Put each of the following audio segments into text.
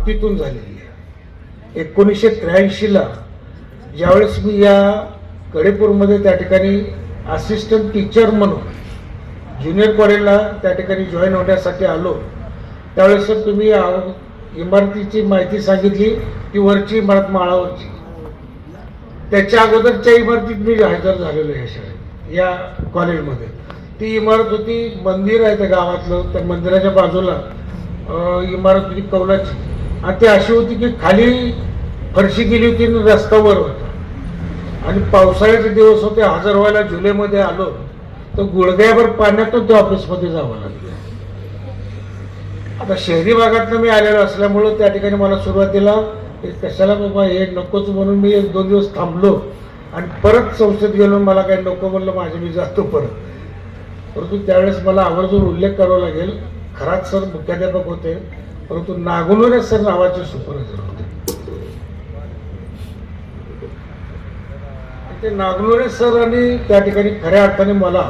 मातीतून झालेली आहे. एकोणीसशे त्र्याऐंशीला ज्यावेळेस मी या कडेपूरमध्ये त्या ठिकाणी असिस्टंट टीचर म्हणून ज्युनियर कॉलेजला त्या ठिकाणी जॉईन होण्यासाठी आलो. त्यावेळेस सर तुम्ही इमारतीची माहिती सांगितली ती वरची इमारत माळावरची. त्याच्या अगोदरच्या इमारतीत मी हजर झालेलो आहे या शाळेत या कॉलेजमध्ये ती इमारत होती मंदिर आहे त्या गावातलं त्या मंदिराच्या बाजूला इमारत होती कौलाची. आणि ती अशी होती की खाली फरशी गेली होती आणि रस्त्यावर होता. आणि पावसाळ्याचे दिवस होते हजर व्हायला जुलैमध्ये आलो तर गुडघ्याभर पाण्यातून त्या ऑफिसमध्ये जावं लागलं. आता शहरी भागातनं मी आलेलो असल्यामुळं त्या ठिकाणी मला सुरुवातीला कशाला बाबा हे नकोच म्हणून मी एक दोन दिवस थांबलो आणि परत संस्थेत गेलो मला काही नको म्हणलं माझे मी जातो परत. परंतु त्यावेळेस मला आवर्जून उल्लेख करावा लागेल खराच सर मुख्याध्यापक होते. परंतु नागुनोरे सर नावाचे सुपरवायझर होते. ते नागलोरे सर आणि त्या ठिकाणी खऱ्या अर्थाने मला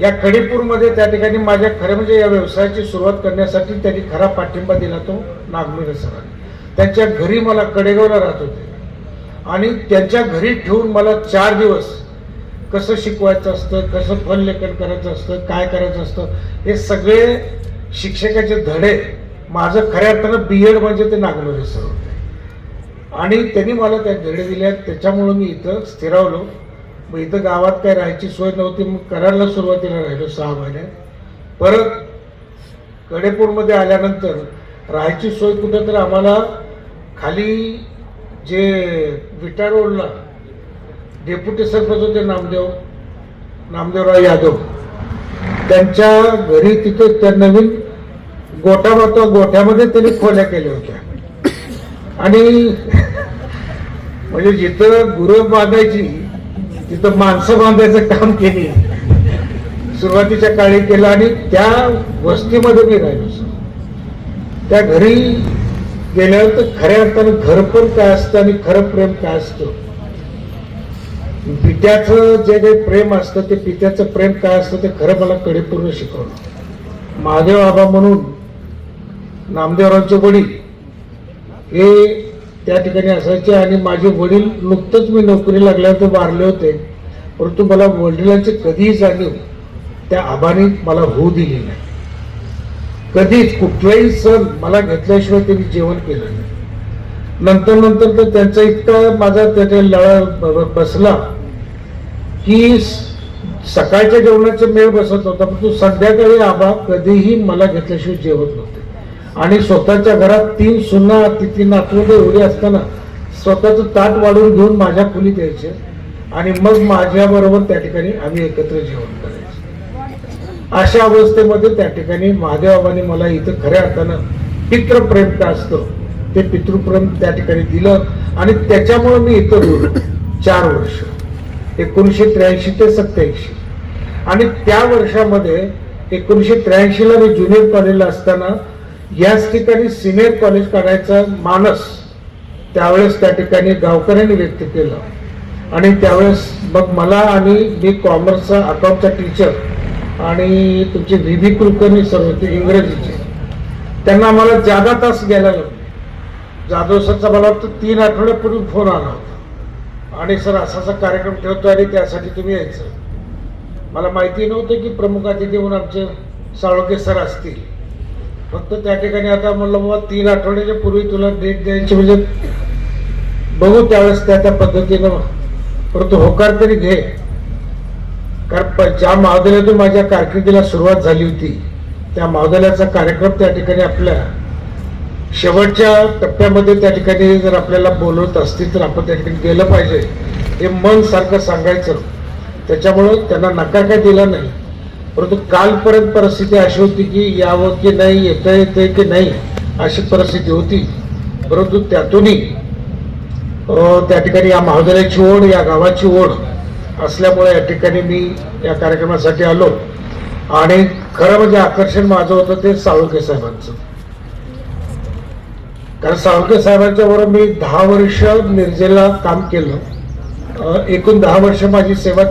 या कडेपूरमध्ये त्या ठिकाणी माझ्या खरं म्हणजे या व्यवसायाची सुरुवात करण्यासाठी त्यांनी खरा पाठिंबा दिला तो नागलोरे सरांनी. त्यांच्या घरी मला कडेगावला राहत होते. आणि त्यांच्या घरी ठेवून मला चार दिवस कसं शिकवायचं असतं कसं फल लेखन करायचं असतं काय करायचं असतं हे सगळे शिक्षकाचे धडे माझं खऱ्या अर्थानं बी एड म्हणजे ते नागलोरे सर होते. आणि त्यांनी मला त्या धडे दिल्या त्याच्यामुळं मी इथं स्थिरावलो. मग इथं गावात काय राहायची सोय नव्हती मग कराडला सुरुवातीला राहिलो सहा महिन्यात परत कडेपूरमध्ये आल्यानंतर राहायची सोय कुठं तर आम्हाला खाली जे विटा रोडला डेप्युटी सरपंच होते नामदेव नामदेवराव यादव त्यांच्या घरी तिथे त्या नवीन गोठा होतो गोठ्यामध्ये त्यांनी खोल्या केल्या होत्या. आणि म्हणजे जिथं गुरं बांधायची तिथं माणसं बांधायचं काम केली. सुरुवातीच्या काळी केलं आणि त्या वस्तीमध्ये मी राहिलो. त्या घरी गेल्यावर तर खऱ्या अर्थानं घर पण काय असतं आणि खरं प्रेम काय असतं? पित्याचं जे काही प्रेम असतं ते पित्याचं प्रेम काय असतं ते खरं मला कडेपूर्ण शिकवलं. महादेव बाबा म्हणून नामदेवरावचे वडील. हे त्या ठिकाणी असायचे आणि माझे वडील नुकतंच मी नोकरी लागल्यावर ते वारले होते. परंतु मला वडिलांची कधीही जाणीव त्या आबाने मला होऊ दिली नाही. कधीच कुठलाही सण मला घेतल्याशिवाय त्यांनी जेवण केलं नाही. नंतर नंतर तर त्यांचा इतका माझा त्याने लळा ब- बसला की सकाळच्या जेवणाचा मेळ बसत होता. परंतु संध्याकाळी आबा कधीही मला घेतल्याशिवाय जेवत नव्हतं. आणि स्वतःच्या घरात तीन सुन्ना तिथे नातवंड एवढी असताना स्वतःचं ताट वाढून घेऊन माझ्या खोलीत यायचे. आणि मग माझ्याबरोबर त्या ठिकाणी आम्ही एकत्र जेवण करायचो. अशा अवस्थेमध्ये त्या ठिकाणी महादेवाबाने मला इथं खऱ्या अर्थानं पितृप्रेम काय असतं ते पितृप्रेम त्या ठिकाणी दिलं. आणि त्याच्यामुळे मी इथं राहिलो चार वर्ष. एकोणीसशे त्र्याऐंशी ते सत्याऐंशी. आणि त्या वर्षामध्ये एकोणीसशे त्र्याऐंशीला मी ज्युनियर कॉलेजला असताना याच ठिकाणी सिनियर कॉलेज काढायचा मानस त्यावेळेस त्या ठिकाणी गावकऱ्यांनी व्यक्त केला. आणि त्यावेळेस मग मला आणि मी कॉमर्सचा अकाउंटचा टीचर आणि तुमचे व्ही. बी कुलकर्णी सर होते इंग्रजीचे. त्यांना आम्हाला जादा तास घ्यायला लागले जाधव सरचा मला वाटतं तीन आठवड्यापूर्वी फोन आला होता. आणि सर असा असा कार्यक्रम ठेवतो आणि त्यासाठी तुम्ही यायचं. मला माहिती नव्हतं की प्रमुख अतिथी म्हणून आमचे साळोके सर असतील. फक्त त्या ठिकाणी आता म्हणलं बाबा तीन आठवड्याच्या पूर्वी तुला डेट द्यायची म्हणजे बघू त्यावेळेस त्या त्या पद्धतीनं परंतु होकार तरी घे. कारण प- ज्या महाविद्यालयातून माझ्या कारकिर्दीला सुरुवात झाली होती त्या महाविद्यालयाचा कार्यक्रम त्या ठिकाणी आपल्या शेवटच्या टप्प्यामध्ये त्या ठिकाणी जर आपल्याला बोलवत असतील तर आपण त्या ठिकाणी गेलं पाहिजे. हे मन सारखं सांगायचं. त्याच्यामुळं त्यांना नकार काय दिला नाही. परंतु कालपर्यंत परिस्थिती अशी होती की यावं की नाही येतं येते की नाही अशी परिस्थिती होती. परंतु त्यातूनही त्या ठिकाणी या महाविद्यालयाची ओढ या गावाची ओढ असल्यामुळे या ठिकाणी मी या कार्यक्रमासाठी आलो. आणि खरं म्हणजे आकर्षण माझं होतं ते साळुंके साहेबांचं. कारण साळुंके साहेबांच्या बरोबर मी दहा वर्ष मिरजेला काम केलं. एकूण दहा वर्ष माझी सेवा